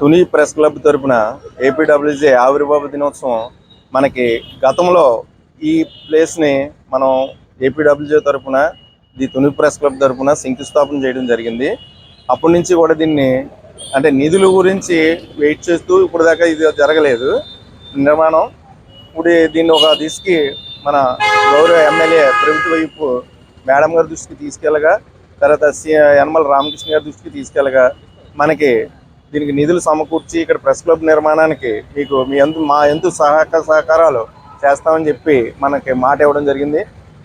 Tuni press club తరపున APWJ ఆవిర్భావ దినోత్సవం మనకి గతంలో ఈ ప్లేస్ని మనం ఏపీడబ్ల్యూజే తరపున ది తుని ప్రెస్ క్లబ్ తరపున శంకుస్థాపన చేయడం జరిగింది. అప్పటి నుంచి కూడా దీన్ని అంటే నిధుల గురించి వెయిట్ చేస్తూ ఇప్పుడు దాకా ఇది జరగలేదు. నిర్మాణం ఇప్పుడు దీన్ని ఒక దిశకి మన గౌరవ ఎమ్మెల్యే ప్రభుత్వ వైపు మేడం గారి దృష్టికి తీసుకెళ్ళగా తర్వాత సి యనమల రామకృష్ణ గారి దృష్టికి తీసుకెళ్ళగా మనకి దీనికి నిధులు సమకూర్చి ఇక్కడ ప్రెస్ క్లబ్ నిర్మాణానికి మీకు మీ ఎందు మా ఎంతో సహకార సహకారాలు చేస్తామని చెప్పి మనకి మాట ఇవ్వడం జరిగింది.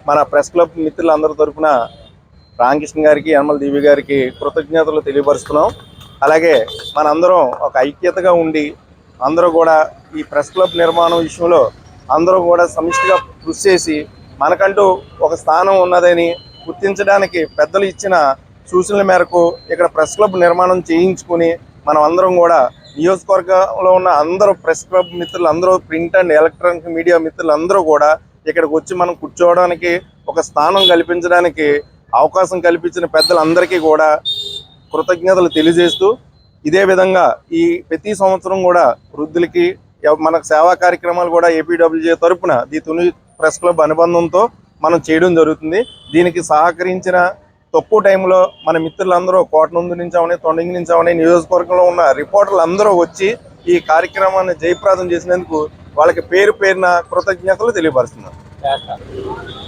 మన ప్రెస్ క్లబ్ మిత్రులందరి తరఫున రామకృష్ణ గారికి యనమల దేవి గారికి కృతజ్ఞతలు తెలియపరుస్తున్నాం. అలాగే మనందరం ఒక ఐక్యతగా ఉండి అందరూ కూడా ఈ ప్రెస్ క్లబ్ నిర్మాణం విషయంలో అందరూ కూడా సమిష్టిగా కృషి చేసి మనకంటూ ఒక స్థానం ఉన్నదని గుర్తించడానికి పెద్దలు ఇచ్చిన సూచనల మేరకు ఇక్కడ ప్రెస్ క్లబ్ నిర్మాణం చేయించుకుని మనం అందరం కూడా నియోజకవర్గంలో ఉన్న అందరూ ప్రెస్ క్లబ్ మిత్రులు అందరూ ప్రింట్ అండ్ ఎలక్ట్రానిక్ మీడియా మిత్రులు అందరూ కూడా ఇక్కడికి వచ్చి మనం కూర్చోవడానికి ఒక స్థానం కల్పించడానికి అవకాశం కల్పించిన పెద్దలందరికీ కూడా కృతజ్ఞతలు తెలియజేస్తూ ఇదే విధంగా ఈ ప్రతి సంవత్సరం కూడా వృద్ధులకి మనకు సేవా కార్యక్రమాలు కూడా ఏపీడబ్ల్యూజే తరపున ది తుని ప్రెస్ క్లబ్ అనుబంధంతో మనం చేయడం జరుగుతుంది. దీనికి సహకరించిన తక్కువ టైంలో మన మిత్రులందరూ కోటనందు నుంచి అవని తొండంగి నుంచి అవని నియోజకవర్గంలో ఉన్న రిపోర్టర్లు అందరూ వచ్చి ఈ కార్యక్రమాన్ని జయప్రదం చేసినందుకు వాళ్ళకి పేరు పేరున కృతజ్ఞతలు తెలియపరుస్తున్నాను.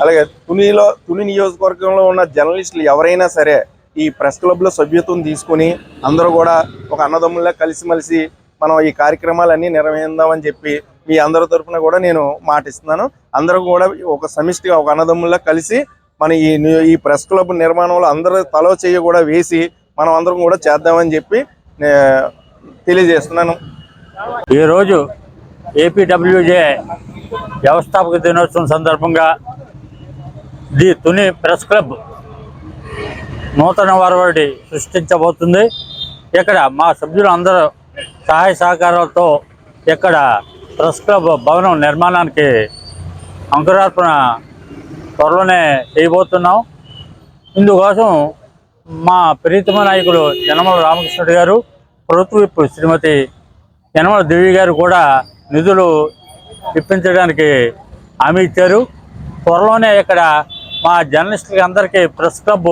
అలాగే తునిలో తుని నియోజకవర్గంలో ఉన్న జర్నలిస్టులు ఎవరైనా సరే ఈ ప్రెస్ క్లబ్లో సభ్యత్వం తీసుకుని అందరూ కూడా ఒక అన్నదమ్ముల్లా కలిసిమెలిసి మనం ఈ కార్యక్రమాలన్నీ నిర్వహిద్దామని చెప్పి మీ అందరి తరఫున కూడా నేను మాటిస్తున్నాను. అందరూ కూడా ఒక సమిష్టిగా ఒక అన్నదమ్ముల్లా కలిసి మన ఈ ఈ ప్రెస్ క్లబ్ నిర్మాణంలో అందరూ తలో చెయ్యి కూడా వేసి మనం అందరం కూడా చేద్దామని చెప్పి నే- తెలియజేస్తున్నాను. ఈరోజు ఏపీడబ్ల్యూజే వ్యవస్థాపక దినోత్సవం సందర్భంగా ది తుని ప్రెస్ క్లబ్ నూతన వరవడి సృష్టించబోతుంది. ఇక్కడ మా సభ్యులు అందరూ సహాయ సహకారాలతో ఇక్కడ ప్రెస్ క్లబ్ భవనం నిర్మాణానికి అంకురార్పణ త్వరలోనే చేయబోతున్నాం. ఇందుకోసం మా ప్రీతమ నాయకులు యనమల రామకృష్ణుడు గారు ప్రభుత్వ విప్పు శ్రీమతి యనమల దేవి గారు కూడా నిధులు ఇప్పించడానికి హామీ ఇచ్చారు. త్వరలోనే ఇక్కడ మా జర్నలిస్టులకి అందరికీ ప్రెస్ క్లబ్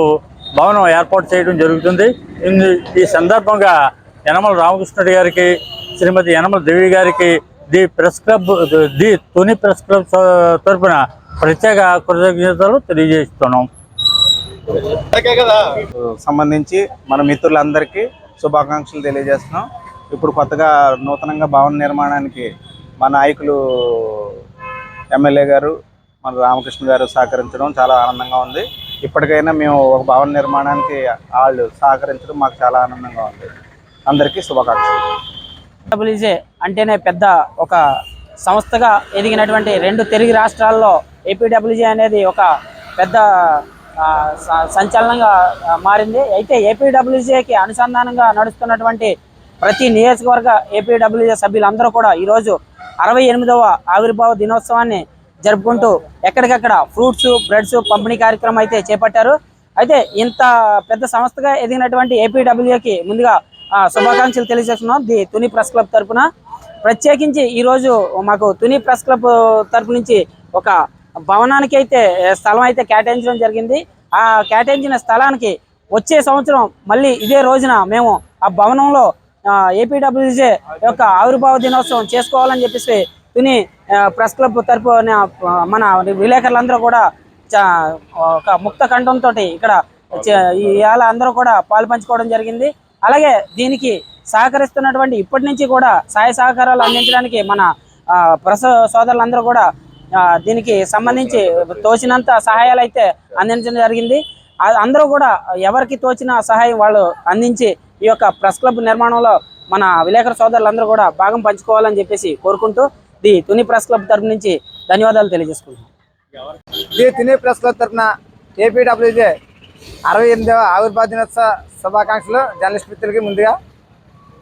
భవనం ఏర్పాటు చేయడం జరుగుతుంది. ఇందు ఈ సందర్భంగా యనమల రామకృష్ణుడి గారికి శ్రీమతి యనమల దేవి గారికి the press club the Tuni press club తరఫున ప్రత్యేక కృతజ్ఞతలు తెలియజేస్తున్నాం. సంబంధించి మన మిత్రులందరికీ శుభాకాంక్షలు తెలియజేస్తున్నాం. ఇప్పుడు కొత్తగా నూతనంగా భవన నిర్మాణానికి మా నాయకులు ఎమ్మెల్యే గారు మన రామకృష్ణ గారు సహకరించడం చాలా ఆనందంగా ఉంది. ఇప్పటికైనా మేము ఒక భవన నిర్మాణానికి వాళ్ళు సహకరించడం మాకు చాలా ఆనందంగా ఉంది. అందరికీ శుభాకాంక్షలు. డబ్ల్యూజే అంటేనే పెద్ద ఒక సంస్థగా ఎదిగినటువంటి రెండు తెలుగు రాష్ట్రాల్లో ఏపీడబ్ల్యూజే అనేది ఒక పెద్ద స- సంచలనంగా మారింది. అయితే ఏపీడబ్ల్యూజేకి అనుసంధానంగా నడుస్తున్నటువంటి ప్రతి నియోజకవర్గ ఏపీడబ్ల్యూజీ సభ్యులందరూ కూడా ఈరోజు అరవై ఎనిమిదవ ఆవిర్భావ దినోత్సవాన్ని జరుపుకుంటూ ఎక్కడికక్కడ ఫ్రూట్స్ బ్రెడ్స్ పంపిణీ కార్యక్రమం అయితే చేపట్టారు. అయితే ఇంత పెద్ద సంస్థగా ఎదిగినటువంటి ఏపీడబ్ల్యూకి ముందుగా శుభాకాంక్షలు తెలియజేస్తున్నాం. ది తుని ప్రెస్ క్లబ్ తరపున ప్రత్యేకించి ఈరోజు మాకు తుని ప్రెస్ క్లబ్ తరపు నుంచి ఒక భవనానికి అయితే స్థలం అయితే కేటాయించడం జరిగింది. ఆ కేటాయించిన స్థలానికి వచ్చే సంవత్సరం మళ్ళీ ఇదే రోజున మేము ఆ భవనంలో ఏపీడబ్ల్యూజే యొక్క ఆవిర్భావ దినోత్సవం చేసుకోవాలని చెప్పేసి తుని ప్రెస్ క్లబ్ తరపున మన విలేకరులందరూ కూడా ఒక ముక్త కంఠంతో ఇక్కడ ఇవాళ అందరూ కూడా పాలు పంచుకోవడం జరిగింది. అలాగే దీనికి సహకరిస్తున్నటువంటి ఇప్పటి నుంచి కూడా సహాయ సహకారాలు అందించడానికి మన ప్రస సోదరులందరూ కూడా దీనికి సంబంధించి తోచినంత సహాయాలు అయితే అందించడం జరిగింది. అందరూ కూడా ఎవరికి తోచిన సహాయం వాళ్ళు అందించి ఈ యొక్క ప్రెస్ క్లబ్ నిర్మాణంలో మన విలేకరు సోదరులందరూ కూడా భాగం పంచుకోవాలని చెప్పేసి కోరుకుంటూ ది తుని ప్రెస్ క్లబ్ తరపు నుంచి ధన్యవాదాలు తెలియజేసుకుంటున్నాం. ది తుని ప్రెస్ క్లబ్ తరఫున ఏపీడబ్ల్యూజే అరవై ఎనిమిదవ ఆవిర్భావ దినోత్సవ శుభాకాంక్షలు జర్నలిస్ట్ మిత్రులకి ముందుగా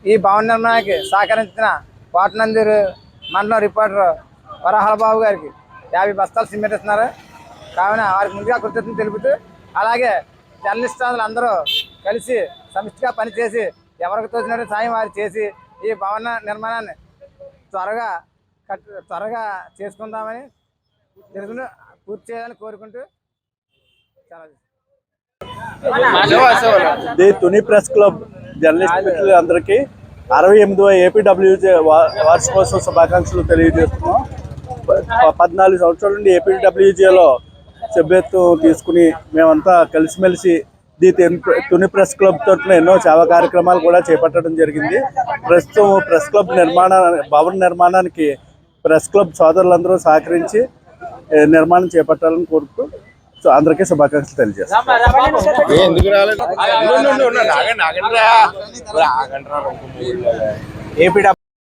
ఈ భవన నిర్మాణానికి సహకరించిన కోటనందూరు మండలం రిపోర్టర్ వరహల బాబు గారికి యాభై బస్తాలు సిమెంట్ ఇస్తున్నారు. కావున వారికి ముందుగా కృతజ్ఞతలు తెలుపుతూ అలాగే జర్నలిస్ట్ అందరూ కలిసి సమిష్టిగా పనిచేసి ఎవరికి తోచినట్టు సాయం వారు చేసి ఈ భవన నిర్మాణాన్ని త్వరగా కట్ త్వరగా చేసుకుందామని తెలుసుకుంటూ పూర్తి చేయాలని కోరుకుంటూ చాలా the Tuni press club journalist అందరికీ అరవై ఎనిమిదవ ఏపీడబ్ల్యూజే వార్షికోత్సవ శుభాకాంక్షలు తెలియజేస్తున్నాం. పద్నాలుగు సంవత్సరాల నుండి ఏపీడబ్ల్యూజేలో సభ్యత్వం తీసుకుని మేమంతా కలిసిమెలిసి ది తెన్- తుని ప్రెస్ క్లబ్ తరఫున ఎన్నో సేవా కార్యక్రమాలు కూడా చేపట్టడం జరిగింది ప్రస్తుతం ప్రెస్ క్లబ్ నిర్మాణ భవన నిర్మాణానికి ప్రెస్ క్లబ్ సోదరులందరూ సహకరించి నిర్మాణం చేపట్టాలని కోరుతూ సో అందరికీ శుభాకాంక్షలు తెలియజేస్తాం ఏపీ